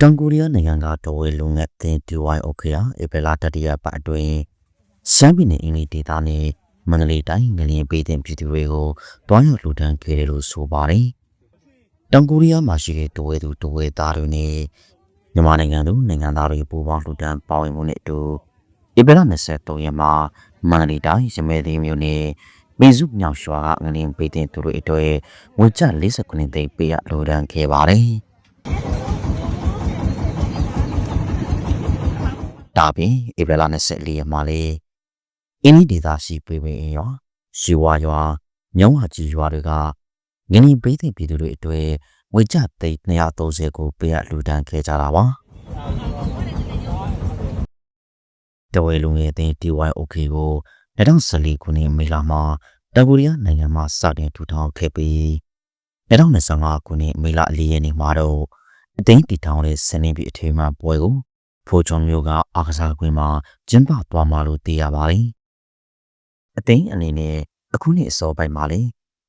တန်ကိုရီးယားနိုင်ငံကတော်ဝင်လုံငတ်တင် DYOK ဧပြီလတတိယပတ်အတွင်းရှမ်းပြည်နယ်အင်းလီဒေသနဲ့မန္တလေးတိုင်းငလျင်ပေးတဲ့ပြည်သူတွေကိုတွားရောက်လှူဒန်းခဲ့တယ်လို့ဆိုပါတယ်။တန်ကိုရီးယားမှာရှိတဲ့တော်ဝဲသူတော်ဝဲသားတွေနဲ့မြန်မာနိုင်ငံသူနိုင်ငံသားတွေပူးပေါင်းလှူဒန်းပါဝင်မှုနဲ့အတူဧပြီလ23ရက်မှာမန္တလေးတိုင်းရမဲသိမ်းမြို့နယ် မေစုမြောက်ရွာကငလျင်ပေးတဲ့သူတွေအတွက်ငွေကျ49သိန်းပေးရလှူဒန်းခဲ့ပါတယ်။ဒါပြင်ဧပြီလ24ရက်မှာလေအင်းဒီဒေသရှိပေပေအင်းရွာရှီဝါရွာညောင်းဝကြီးရွာတွေကငင်းရင်ပေးတဲ့ပြည်သူတွေအတွေ့ငွေကျသိန်း230ကိုပေးအပ်လှူဒန်းခဲ့ကြတာပါတဝဲလုံရဲ့အသင်း TYOK ကို 2014ခုနှစ်မေလမှာတကူရီးယားနိုင်ငံမှာစတင်ထူထောင်ခဲ့ပြီး2025ခုနှစ်မေလ4ရက်နေ့မှာတော့အသင်းတည်ထောင်တဲ့စနေပြည်အထေမှပွဲကိုဖိုချွန်မျိုးကအားကစားကွင်းမှာကျင်းပသွားမှာလို့သိရပါတယ်။အသိန်းအနေနဲ့အခုနှစ်အစောပိုင်းမှာလေ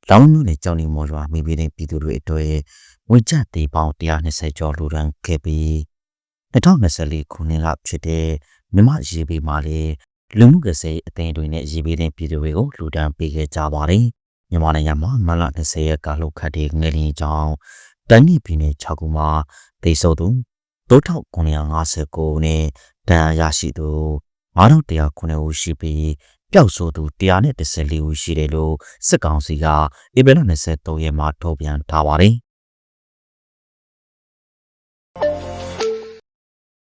လောင်းမျိုးနဲ့ကြောင်နေမော်ရွာမိပေးတဲ့ပြည်သူတွေအတွက်ငွေကျပ်သေးပေါင်း120ကျော်လူဒန်းခဲ့ပြီး2024ခုနှစ်ကဖြစ်တဲ့မြမရေပေးမှာလေ လူမှုကစားအသင်းတွေနဲ့ရေပေးတဲ့ပြည်သူတွေကိုလူဒန်းပေးခဲ့ကြပါတယ်။မြန်မာနိုင်ငံမှာမလ20ရက်ကလှုပ်ခတ်တဲ့ငလျင်ကြောင့်တန်းပြည်ပြည်နယ်6ခုမှာဒေသသူ3959နဲ့ဒဏ်ရာရရှိသူ9109ဦးရှိပြီးပျောက်ဆိုသူ114ဦးရှိတယ်လို့စစ်ကောင်စီကဧပြီလ23ရက်မှာထုတ်ပြန်ထားပါတယ်